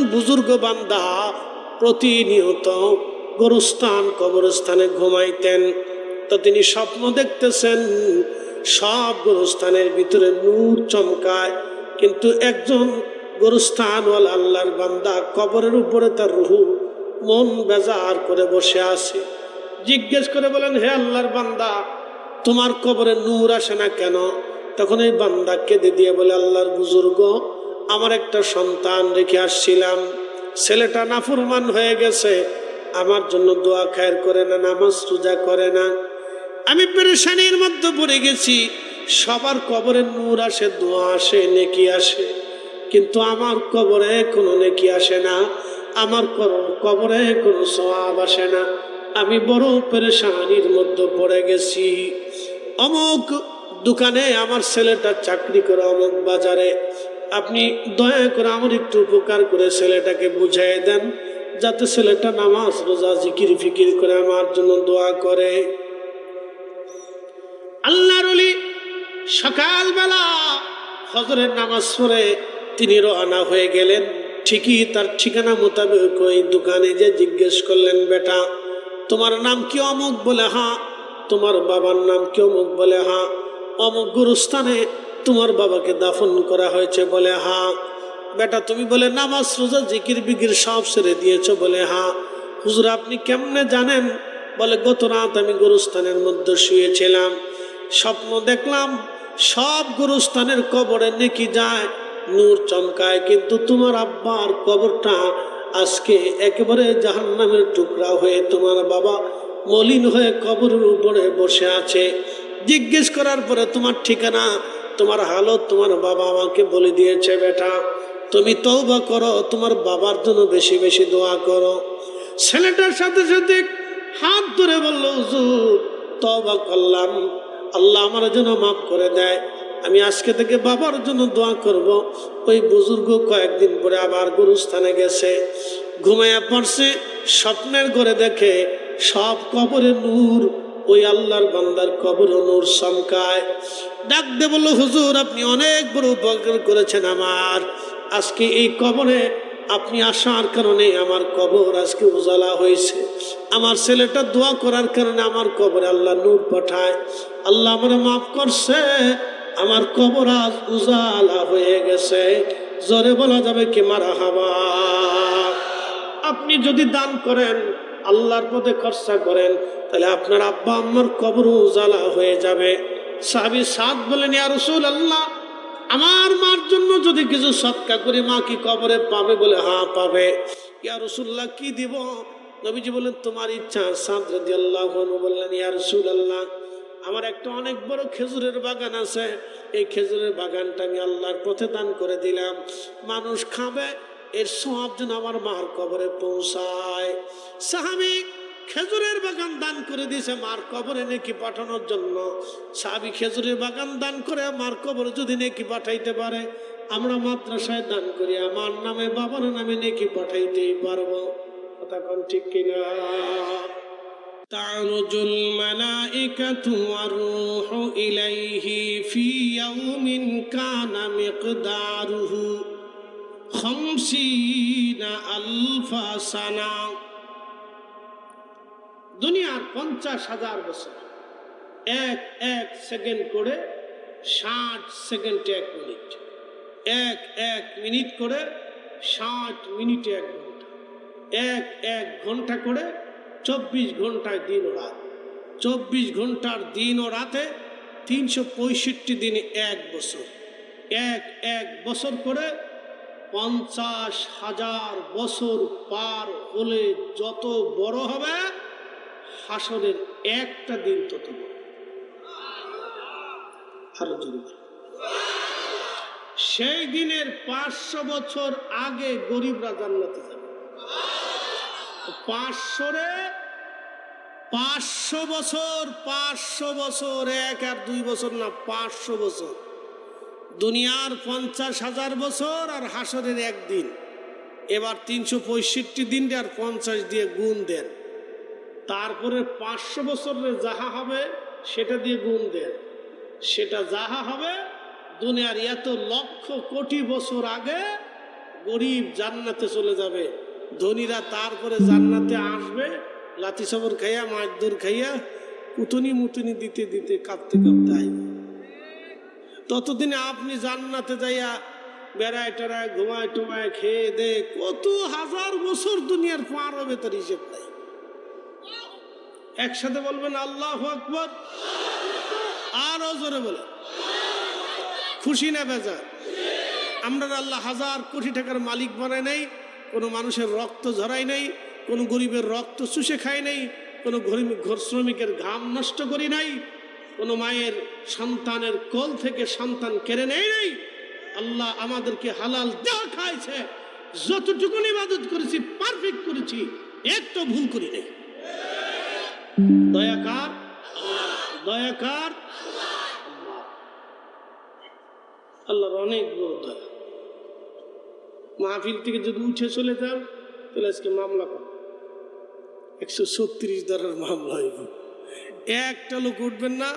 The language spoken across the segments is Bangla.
একজন বুজুর্গ বান্দা, প্রতিনিয়ত গোরস্থান, কবরস্থানে ঘুমাইতেন। তো তিনি স্বপ্ন দেখতেছেন, সব গোরস্থানের ভিতরে নূর চমকায়। কিন্তু একজন গোরস্থানওয়ালা আল্লাহর বান্দা কবরের উপরে তার রুহু মন বেজার করে বসে আছে। জিজ্ঞেস করে বলেন, হে আল্লাহর বান্দা, তোমার কবরে নূর আসে না কেন? তখন এই বান্দা কেঁদে দিয়ে বলে, আল্লাহর বুজুর্গ আমার একটা সন্তান রেখে আসছিলাম। ছেলেটা নাফরমান হয়ে গেছে। আমার জন্য দোয়া খায়ের করে না, নামাজ রোজা করে না। আমি পেরেশানির মধ্যে পড়ে গেছি। সবার কবরে নূর আসে, দোয়া আসে, নেকি আসে। কিন্তু আমার কবরে কোনো নেকি আসে না। আমার কবরে কোনো সওয়াব আসে না। আমি বড় পেরেশানির মধ্যে পড়ে গেছি। অমুক দোকানে আমার ছেলেটা চাকরি করে অমুক বাজারে। আপনি দয়া করে আমার একটু উপকার করে ছেলেটাকে বুঝাই দেন, যাতে ছেলেটা নামাজ, রোজা, জিকির, ফিকির করে আমার জন্য দোয়া করে। আল্লাহর সকালবেলা হজরের নামাজ পড়ে তিনি রওনা হয়ে গেলেন। ঠিকই তার ঠিকানা মোতাবেক ওই দোকানে যে জিজ্ঞেস করলেন, বেটা, তোমার নাম কি অমুক? বলে হ্যাঁ তোমার বাবার নাম কি অমুক? বলে হা অমুক গুরুস্থানে তোমার বাবাকে দাফন করা হয়েছে বলে হ্যাঁ বেটা, তুমি বলে, নামাজ, রোজা, জিকির, বিকির সব সেরে দিয়েছ বলে হ্যাঁ হুজুর, আপনি কেমনে জানেন? বলে, গত রাত আমি গুরুস্থানের মধ্যে শুয়েছিলাম, স্বপ্ন দেখলাম, সব গুরুস্থানের কবরে নেকি যায়, নূর চমকায়, কিন্তু তোমার আব্বার কবরটা আজকে একেবারে জাহান্নামের টুকরা হয়ে তোমার বাবা মলিন হয়ে কবরের উপরে বসে আছে। জিজ্ঞেস করার পরে তোমার ঠিকানা তোমার হালত তোমার বাবা আমাকে বলে দিয়েছে, বেটা। তুমি তৌবা করো, তোমার বাবার জন্য বেশি বেশি দোয়া করো। ছেলেটার সাথে সাথে হাত ধরে বলল, হুজুর তবা করলাম। আল্লাহ আমার জন্য মাফ করে দেয়। আমি আজকে থেকে বাবার জন্য দোয়া করব। ওই বুজুর্গ কয়েকদিন পরে আবার গুরুস্থানে গেছে। ঘুমাইয়া পড়ছে, স্বপ্নের ঘরে দেখে সব কবরে নূর ওই আল্লাহর বান্দার কবর নূর চমকায় ডাক দে বলল, হুজুর, আপনি অনেক বড় উপকার করেছেন আমার। আজকে এই কবরে আপনি আসার কারণে আমার কবর আজকে উজালা হয়েছে। আমার ছেলেটা দোয়া করার কারণে আমার কবরে আল্লাহ নূর পাঠায়। আল্লাহ আমার মাফ করছে, আমার কবর আজ উজালা হয়ে গেছে। জোরে বলা যাবে কি মারা হাবা আপনি যদি দান করেন আল্লাহর পথে খরচা করেন, তাহলে আপনার আব্বা আম্মার কবর উজালা হয়ে যাবে। সাহাবি সাদ বলেন, ইয়া রসুল আল্লাহ আমার মার জন্য যদি কিছু সৎকা করি, মা কি কবরে পাবে বলে? হ্যাঁ পাবে। ইয়া রসুল্লাহ কি দিব? নবীজি বললেন তোমার ইচ্ছা। সাদ রাদি আল্লাহ বললেন, ইয়া রসুল আল্লাহ আমার একটা অনেক বড় খেজুরের বাগান আছে। এই খেজুরের বাগানটা আমি আল্লাহর পথে দান করে দিলাম। মানুষ খাবে এর সব যেন আমার মার কবরে পৌঁছায় সাহাবি খেজুরের বাগান দান করে দিয়েছে মার কবরে নেকি পাঠানোর জন্য সাহাবি খেজুরের বাগান দান করে মার কবরে যদি নেকি পাঠাইতে পারে আমরা মাদ্রাসায় দান করি আমার নামে বাবার নামে নেকি পাঠাইতেই পারবো কথা কোন ঠিক কিনা تعرج الملائكة والروح إليه في يوم كان مقداره আলফা দুনিয়ার পঞ্চাশ হাজার বছর। এক এক সেকেন্ড করে ষাট সেকেন্ডে এক মিনিট। এক এক মিনিট করে ষাট মিনিটে এক ঘণ্টা। এক এক ঘণ্টা করে চব্বিশ ঘন্টায় দিন ও রাত। চব্বিশ ঘণ্টার দিন ও রাতে তিনশো পঁয়ষট্টি দিনে এক বছর। এক এক বছর করে পঞ্চাশ হাজার বছর পার হলে যত বড় হবে, হাসরের একটা দিন তত বড়। সেই দিনের পাঁচশো বছর আগে গরিবরা জান্নাতে যাবে। পাঁচশোরে পাঁচশো বছর পাঁচশো বছর, এক আর দুই বছর না, পাঁচশো বছর। দুনিয়ার পঞ্চাশ হাজার বছর আর হাসরের একদিন। এবার তিনশো পঁয়ষট্টি দিন আর পঞ্চাশ দিয়ে গুণ দেন। তারপরে পাঁচশো বছরের যাহা হবে, সেটা দিয়ে গুণ দেন। সেটা যাহা হবে, দুনিয়ার এত লক্ষ কোটি বছর আগে গরিব জান্নাতে চলে যাবে। ধনীরা তারপরে জান্নাতে আসবে লাতি সবর খাইয়া মাছ দৌড় খাইয়া কুতনি মুতনি দিতে দিতে কাঁপতে কাঁপতে আইবে। ততদিনে আপনি জান্নাতে যাইয়া বেড়ায় টেড়ায় ঘুমায় টুমায় খেয়ে দে কত হাজার বছর দুনিয়ার পার হবে তার হিসেব নাই। একসাথে বলবেন, আল্লাহ আকবর। আর জোরে বলে খুশি না বেজার? আমরা আল্লাহ হাজার কোটি টাকার মালিক বানায় নাই, কোনো মানুষের রক্ত ঝরাই নাই, কোনো গরিবের রক্ত চুষে খায় নাই, কোনো গরিব ঘর শ্রমিকের ঘাম নষ্ট করি নাই কোনো মায়ের সন্তানের কোল থেকে সন্তান কেড়ে নেই। নাই আল্লাহ আমাদেরকে হালাল যা খাইছে। যতটুকু ইবাদত করেছি, পারফেক্ট করেছি একটু ভুল করি নাই। দয়াকার দয়াকার আল্লাহর অনেক বড় দয়া। মাহফিল থেকে যদি উঠে চলে যান, তাহলে আজকে মামলা কর। একশো ছত্রিশ দ্বারার মামলা হইব। একটা লোক উঠবেন না,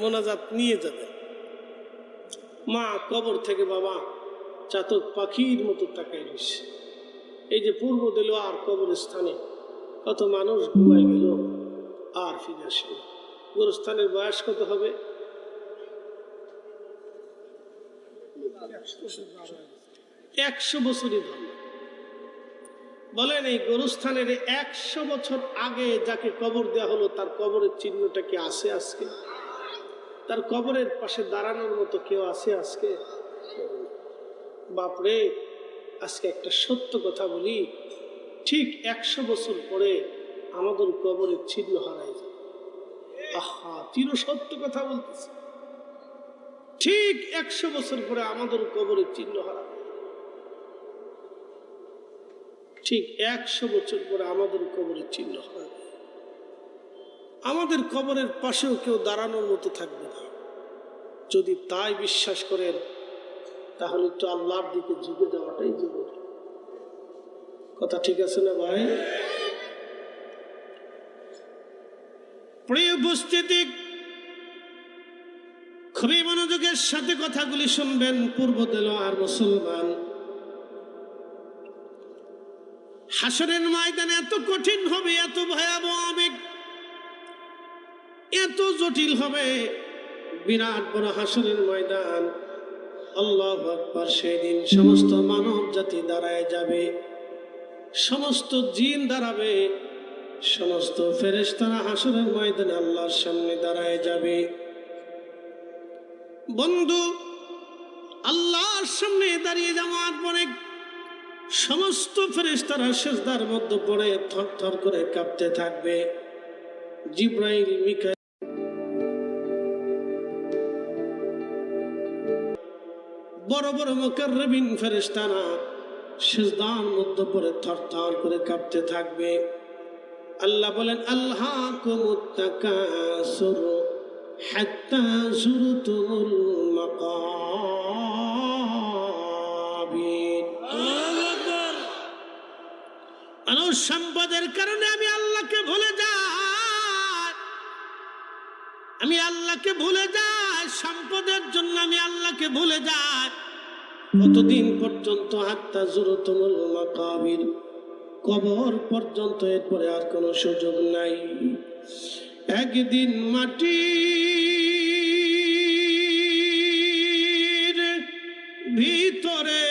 মোনাজাত নিয়ে যাবেন। মা কবর থেকে বাবা চাতক পাখির মতো তাকাই রয়েছে। এই যে পূর্ব দিল আর কবর স্থানে কত মানুষ ঘুমাই গেল, আর ফিরে আসে। গোরস্থানের বয়স কত হবে? একশো বছরই ধর্ম বলেন, এই গরুস্থানের একশো বছর আগে যাকে কবর দেওয়া হলো, তার কবরের চিহ্নটা কি আছে আজকে? তার কবরের পাশে দাঁড়ানোর মতো কেউ আছে আজকে? বাপরে, আজকে একটা সত্য কথা বলি। ঠিক একশো বছর পরে আমাদের কবরের চিহ্ন হারাই যায়। আহা চির সত্য কথা বলতেছে। ঠিক একশো বছর পরে আমাদের কবরের চিহ্ন হারাবে ঠিক একশো বছর পরে আমাদের কবরের চিহ্ন হারাবে আমাদের কবরের পাশেও কেউ দাঁড়ানোর মতো থাকবে না। যদি তাই বিশ্বাস করেন, তাহলে একটু আল্লাহর দিকে ঝুঁকে যাওয়াটাই জরুরি। কথা ঠিক আছে না ভাই? প্রিয় উপস্থিতি, খুবই মনোযোগের সাথে কথাগুলি শুনবেন, পূর্ব দিল আর মুসলমান। হাসরের ময়দানে এত কঠিন হবে, এত ভয়াবহ আবেগ এত জটিল হবে। বিরাট বড় হাসরের ময়দান, আল্লাহ আকবর, সেদিন সমস্ত মানব জাতি দাঁড়ায় যাবে, সমস্ত জিন দাঁড়াবে, সমস্ত ফেরেস্তারা হাসরের ময়দানে আল্লাহর সামনে দাঁড়ায় যাবে। বন্ধু, আল্লাহর সামনে দাঁড়িয়ে যাওয়ার পরে সমস্ত ফেরেশতারা সেজদার মধ্যে পড়ে থর থর করে কাঁপতে থাকবে। জিব্রাইল মিকা বড় বড় মোকাররবিন ফেরেশতারা সেজদার মধ্যে পড়ে থর থর করে কাঁপতে থাকবে। আল্লাহ বলেন আল্লাহ কুমুত্তাকাসুর হাত্তা যুরতুমুল মাকাবির সম্পদের কারণে আমি আল্লাহকে ভুলে যাই। আমি আল্লাহকে ভুলে যাই, সম্পদের জন্য আমি আল্লাহকে ভুলে যাই। কতদিন পর্যন্ত হাত্তা জুরতুমুল মাকাবির কবর পর্যন্ত এরপরে আর কোনো সুযোগ নাই। একদিন মাটি ভিতরে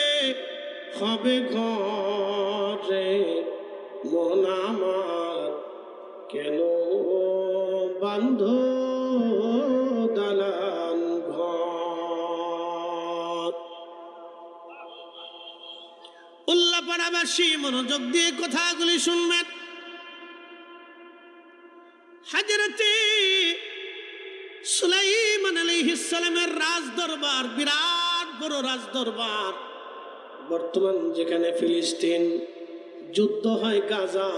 হবে ঘরে। উল্লাপাড়াবাসী মনোযোগ দিয়ে কথাগুলি শুনবেন। হাজরতে সুলাইমান আলাইহিস সালামের রাজ দরবার বিরাট বড় রাজ দরবার বর্তমান যেখানে ফিলিস্তিন যুদ্ধ হয় গাজা,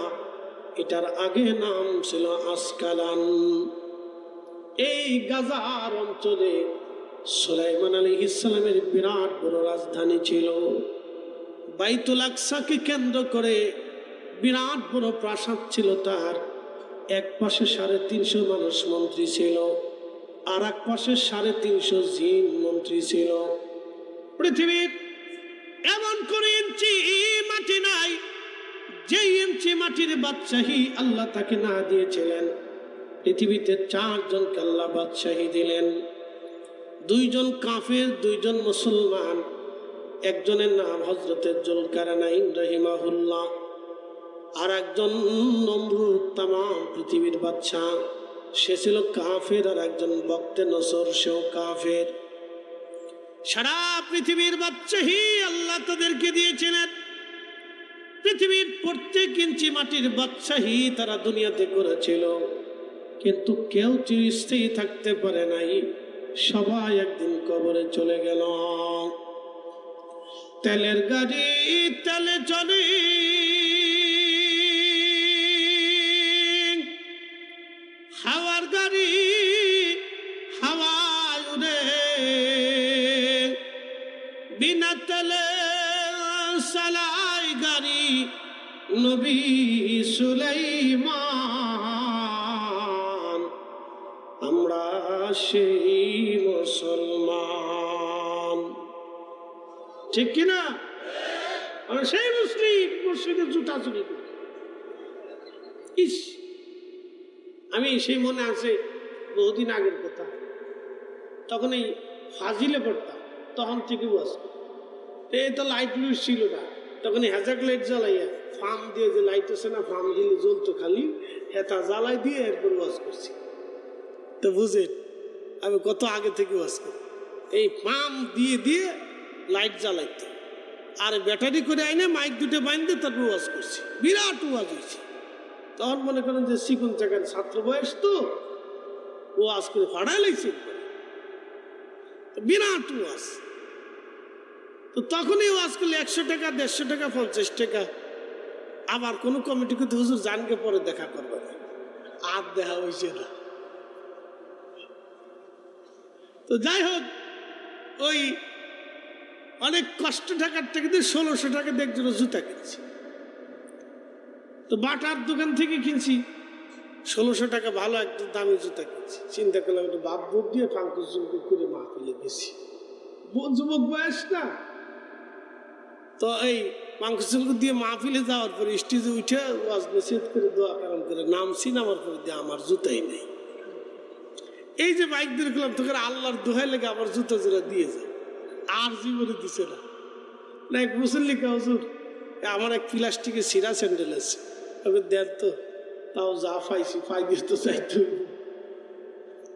এটার আগে নাম ছিল আসকালান। এই গাজার অঞ্চলে সুলাইমান আলী ইসলামের বিরাট বড় রাজধানী ছিল। বাইতুল আকসাকে কেন্দ্র করে বিরাট বড় প্রাসাদ ছিল তার। এক পাশে সাড়ে তিনশো মানুষ মন্ত্রী ছিল, আর এক পাশে সাড়ে তিনশো জিন মন্ত্রী ছিল। পৃথিবীর এমন কোন ইঞ্চি মাটি নাই যেই ইঞ্চি মাটির বাদশাহী আল্লাহ তাকে না দিয়েছিলেন। পৃথিবীতে চারজনকে আল্লাহ বাদশাহী দিলেন। দুইজন কাফের, দুইজন মুসলমান। একজনের নাম হজরতের জুলকারানাইন রহিমাহুল্লাহ আর একজন নমরুদ পৃথিবীর বাচ্চা সে ছিল কাফের আর একজন বক্তে নসর, সেও কাফের। সারা পৃথিবীর বাচ্চাহি আল্লাহ তাদেরকে দিয়েছিলেন। পৃথিবীর প্রত্যেক ইঞ্চি মাটির বাচ্চাহি তারা দুনিয়াতে করেছিল। কিন্তু কেউ চিরস্থায়ী থাকতে পারে নাই, সবাই একদিন কবরে চলে গেল। তেলের গাড়ি, তেলে চলে হাওয়ার গাড়ি, হাওয়ায় উড়ে। বিনা তেলে সালাই গাড়ি, নবী সুলাইমান। আমরা সেই ঠিক কিনা? সেই মুসলিম মসজিদের জুতা চুরি করি। ইস, আমি সেই মনে আছে বহুদিন আগের কথা। তখন এই ফাজিলে পড়তাম, তখন থেকে বস এই তো লাইট লুইট ছিল না। তখন হ্যাজাক লাইট জ্বালাইয়া ফার্ম দিয়ে যে লাইট আছে না ফার্ম দিলে জ্বলতো খালি, হেতা জ্বালাই দিয়ে এরপর ওয়াজ করছি। তো বুঝেন, আমি কত আগে থেকে ওয়াজ করি। এই পাম্প দিয়ে দিয়ে লাইট জ্বালাইতো। আর ব্যাটারি করে আইনে মাইক দুটো বাইন্দে তারপর ওয়াজ করছি। বিরাট ওয়াজ হয়েছে তখন মনে করেন যে শিকুন চাকার ছাত্র বয়স তো ও ওয়াজ করে ফাড়াই লাগছে বিরাট ওয়াজ তো তখনই ওয়াজ করলে একশো টাকা, দেড়শো টাকা, পঞ্চাশ টাকা। আবার কোনো কমিটি করতে হুজুর জানকে পরে দেখা করবে না। আর দেখা হয়েছে না। তো যাই হোক, ওই অনেক কষ্ট টাকার থেকে দিয়ে ষোলোশো টাকা দিয়ে একজন জুতা কিনছি। তো বাটার দোকান থেকে কিনছি, ষোলোশো টাকা ভালো একটা দামি জুতা কিনছি। চিন্তা করলাম একটু বাপ বুট দিয়ে ফাঙ্কুস জুঙ্কু করে মা ফেলে গেছি যুবক বয়স না? তো এই মাংসুঙ্ক দিয়ে মাহফিলে যাওয়ার পরে স্টেজে উঠে ওয়াজ নসিহত করে দোয়া কারণ করে নামছি নামার পরে দিয়ে আমার জুতাই নেই। এই যে বাইক দিয়ে গেলাম, তোকে আল্লাহর দোহাই লেগে আমার জুতো জোড়া দিয়ে যায়। আর জীবনে দিছে না। না এক মুসল্লি কাউজুর আমার এক প্লাস্টিকের সিরা স্যান্ডেল আছে। তবে দেন তো, তাও যা ফাইছি ফাই দিয়ে তো চাইতো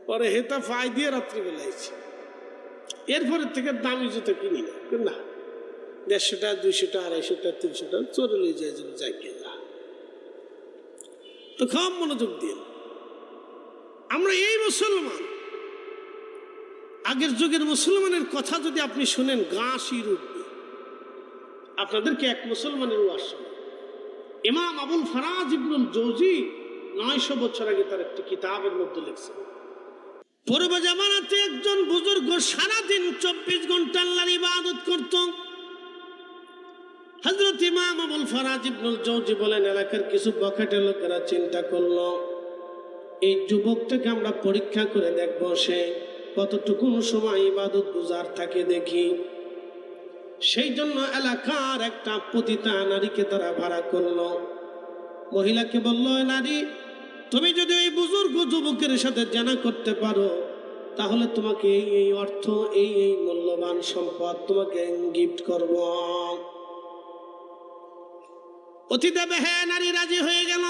পরে হেতা ফাই দিয়ে রাত্রিবেলা আইছি। এরপরে থেকে দামি জুতো কিনি না। না? আড়াইশো টাকা, তিনশো টাকা, চোরে লই যায় যেন কে যা তো খুব মনোযোগ দিন আমরা এই মুসলমান আগের যুগের মুসলমানের কথা যদি আপনি শুনেন গা শির উঠবে আপনাদেরকে এক মুসলমানের ওয়াজ। ইমাম আবুল ফারাজ ইবনুল জৌজি নয়শো বছর আগে তার একটি কিতাবের মধ্যে লিখছেন, পূর্ব জামানাতে একজন বুজুর্গ সারাদিন চব্বিশ ঘণ্টা আল্লাহর ইবাদত করত হজরত ইমাম আবুল ফারাজ ইবনুল জৌজি বলেন, এলাকার কিছু বখাটে লোকেরা চিন্তা করল, এই যুবকটাকে আমরা পরীক্ষা করে দেখব সে কতটুকু সময় ইবাদত গুজার থাকে দেখি। সেই জন্য এলাকার একটা পতিতা নারীকে তারা ভাড়া করল। মহিলাকে বলল নারী, তুমি যদি এই বুজুর্গ যুবকের সাথে জানা করতে পারো, তাহলে তোমাকে এই এই অর্থ, এই এই মূল্যবান সম্পদ তোমাকে গিফট করব। অতি দেবে হ্যাঁ নারী রাজি হয়ে গেল।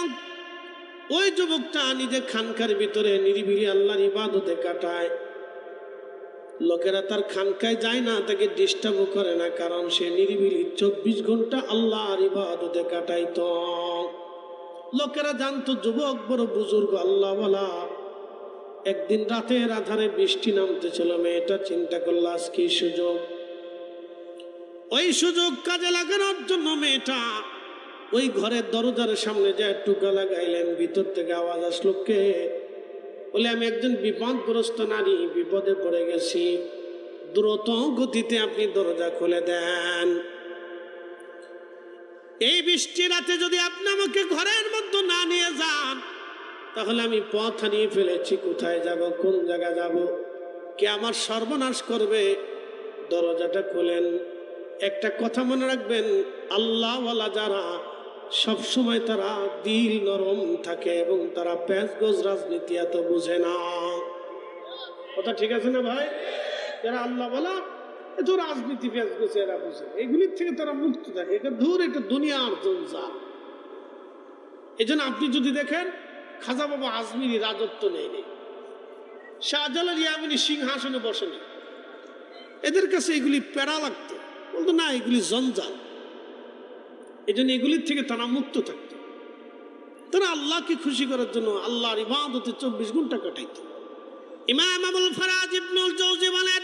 ওই যুবকটা নিজে খানকার ভিতরে নিরিবিলি আল্লাহর ইবাদতে কাটায়। লোকেরা তার খানকায় যায় না, তাকে ডিস্টার্বও করে না, কারণ সে নিরিবিলি চব্বিশ ঘণ্টা আল্লাহর ইবাদতে কাটাইত। লোকেরা জানতো, যুবক, বড় বুজুর্গ আল্লাহ বলা একদিন রাতের আধারে বৃষ্টি নামতেছিল, মেয়েটা চিন্তা করল, আজ কি সুযোগ? ওই সুযোগ কাজে লাগানোর জন্য মেয়েটা ওই ঘরের দরজার সামনে যায়, টুকা লাগাইলেন, ভিতর থেকে আওয়াজ আসলো, কে? বলে, আমি একজন বিপদগ্রস্ত নারী, বিপদে পড়ে গেছি। দ্রুত গতিতে আপনি দরজা খুলে দেন। এই বৃষ্টি রাতে যদি আপনি আমাকে ঘরের মধ্যে না নিয়ে যান, তাহলে আমি পথ হারিয়ে ফেলেছি। কোথায় যাব? কোন জায়গা যাব? কে আমার সর্বনাশ করবে? দরজাটা খোলেন। একটা কথা মনে রাখবেন, আল্লাহওয়ালা যারা সব সময় তারা দিল নরম থাকে এবং তারা প্যাঁচ গোজ রাজনীতি এত বুঝে না। কথা ঠিক আছে না ভাই? যারা আল্লাহ বলা এত রাজনীতি প্যাঁচ গোছে এরা বুঝে। এগুলির থেকে তারা মুক্ত থাকে। এটা দূর এটা দুনিয়ার জঞ্জাল। এই জন্য আপনি যদি দেখেন, খাজা বাবা আজমিরি রাজত্ব নেয়নি শাহজালাল ইয়ামিনী সিংহাসনে বসেনি। এদের কাছে এগুলি প্যারা লাগতো। বলতো, না, এগুলি জঞ্জাল। এই জন্য এগুলির থেকে তারা মুক্ত থাকত। তারা আল্লাহকে খুশি করার জন্য আল্লাহর ইবাদতে চব্বিশ ঘণ্টা কাটাইত। ইমাম আবুল ফরাজ ইবনুল জৌজি বলেন,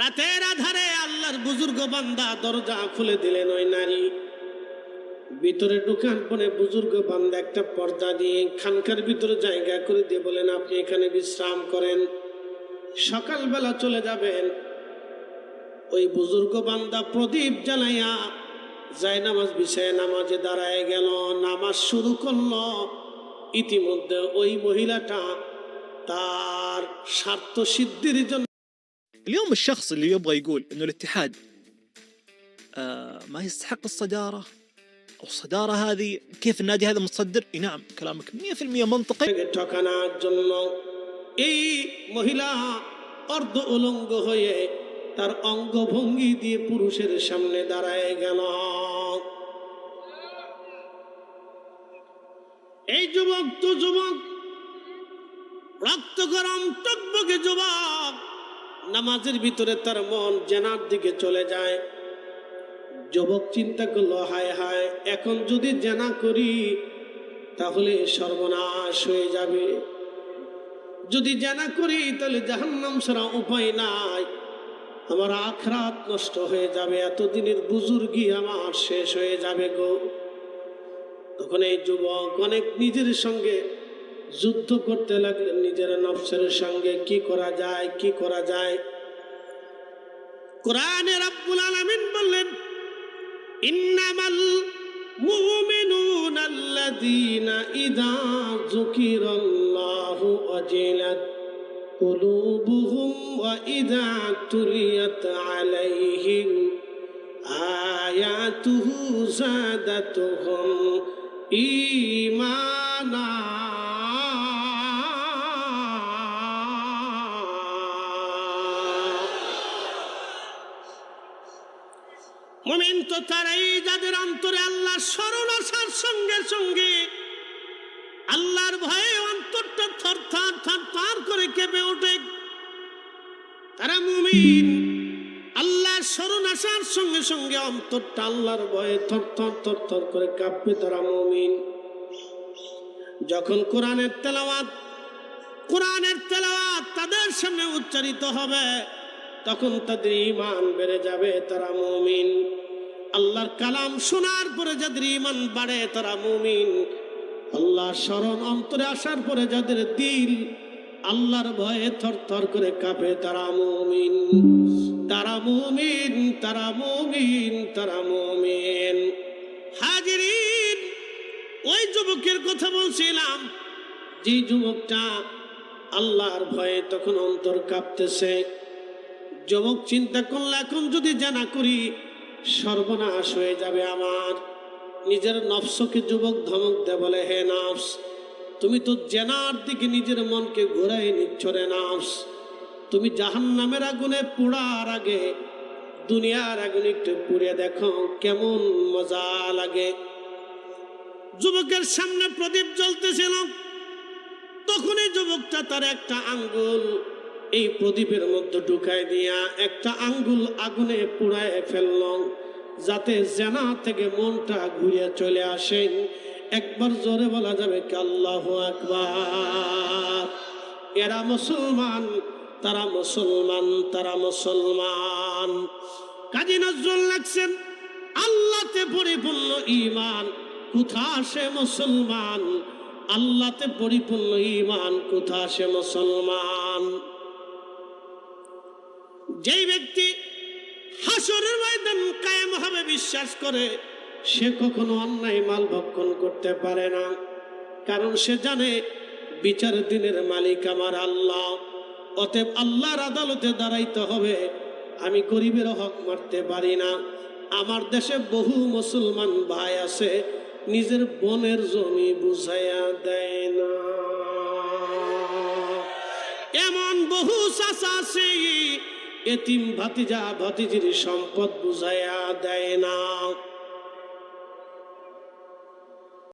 রাতের আধারে আল্লাহর বুজুর্গ বান্দা দরজা খুলে দিলেন ওই নারী। ভিতরে ঢুকান পরে বুজুর্গ বান্দা একটা পর্দা দিয়ে খানকার ভিতরে জায়গা করে দিয়ে বলেন, আপনি এখানে বিশ্রাম করেন। সকালবেলা চলে যাবেন। ওই বুজুর্গ বান্দা প্রদীপ জ্বালাইয়া যায় নামাজ বিষয়ে নামাজে দাঁড়ায় গেল নামাজ শুরু করলো ইতিমধ্যে ওই মহিলাটা তার স্বার্থ সিদ্ধির জন্য اليوم الشخص اللي يبغى يقول انه الاتحاد آه ما يستحق الصداره او الصداره هذه كيف النادي هذا متصدر؟ اي نعم كلامك 100% منطقي থেকে ঠকানোর জন্য এই মহিলা অর্ধ উলঙ্গ হয়ে তার অঙ্গভঙ্গি দিয়ে পুরুষের সামনে দাঁড়ায় গেল। এই যুবক, তো যুবক, রক্ত গরম, টকবকে যুবক, নামাজের ভিতরে তার মন জেনার দিকে চলে যায়। যুবক চিন্তা করল, হায় হায়, এখন যদি জেনা করি, তাহলে সর্বনাশ হয়ে যাবে। যদি জানা করি, তাহলে জাহান্নাম ছাড়া উপায় নাই। আমার আখরাত নষ্ট হয়ে যাবে, এতদিনের বুজুর্গি আমার শেষ হয়ে যাবে গো। তখন এই যুবক অনেক নিজের সঙ্গে যুদ্ধ করতে লাগলেন, নিজের নফসের সঙ্গে। কি করা যায়, কি করা যায়? কোরআনে রাব্বুল আলামিন বললেন, ইন্নামাল মুমিনুনা আল্লাযীনা ইযা যুকিরাল্লাহু ওয়াজিলাত قلوبهم وإذا تليت عليهم آياته زادتهم إيمانا মোমেন তো তারাই যাদের অন্তরে আল্লাহ স্মরণ আসার সঙ্গে সঙ্গে আল্লাহর ভয়ে অন্তরটা থর থার থর থার করে কেঁপে ওঠে। তারা মুমিন। আল্লাহর স্মরণ আসার সঙ্গে সঙ্গে অন্তরটা আল্লাহর ভয়ে থর থর থর থর করে কাঁপবে তারা মুমিন। যখন কোরআনের তেলাওয়াত কোরআনের তেলাওয়াত তাদের সামনে উচ্চারিত হবে, তখন তাদের ইমান বেড়ে যাবে তারা মুমিন। আল্লাহর কালাম শোনার পরে যাদের ইমান বাড়ে তারা মুমিন। আল্লাহ স্মরণ অন্তরে আসার পরে যাদের দিল আল্লাহর ভয়ে থর থর করে কাঁপে, তারা মুমিন তারা মুমিন তারা মুমিন তারা মুমিন। হাজিরিন, ওই যুবকের কথা বলছিলাম। যে যুবকটা আল্লাহর ভয়ে তখন অন্তর কাঁপতেছে। যুবক চিন্তা করলে, এখন যদি জানা করি, সর্বনাশ হয়ে যাবে আমার। নিজের নফসকে যুবক ধমক দে বলে, হে নফস তুমি তো জেনার দিকে নিজের মনকে ঘুরাই নিচ্ছ রে নফস। তুমি জাহান নামের আগুনে পোড়ার আগে, দুনিয়ার আগুনে একটু পুড়ে দেখো কেমন মজা লাগে। যুবকের সামনে প্রদীপ জ্বলতেছিল। তখনই যুবকটা তার একটা আঙ্গুল এই প্রদীপের মধ্যে ঢুকাই দিয়া একটা আঙ্গুল আগুনে পুড়ায় ফেলল, যাতে জেনা থেকে মনটা ঘুরে চলে আসে। একবার জোরে বলা যাবে কি আল্লাহ আকবার। এরা মুসলমান, তারা মুসলমান তারা মুসলমান। কাজী নজরুল লাগছেন আল্লাহতে পরিপূর্ণ ইমান কোথা সে মুসলমান? আল্লাহতে পরিপূর্ণ ইমান কোথা সে মুসলমান? যেই ব্যক্তি হাসরের ময়দান কায়েম হবে, বিশ্বাস করে সে কখনো অন্যায় মাল ভক্ষণ করতে পারে না। কারণ সে জানে, বিচার দিনের মালিক আমার আল্লাহ। অতএব আল্লাহর আদালতে দাঁড়াইতে হবে। আমি গরিবের হক মারতে পারি না। আমার দেশে বহু মুসলমান ভাই আছে, নিজের বোনের জমি বুঝাইয়া দেয় না। এমন বহু আছে, এতিম ভাতিজা ভাতিজির সম্পদ বুঝাইয়া দেয় না।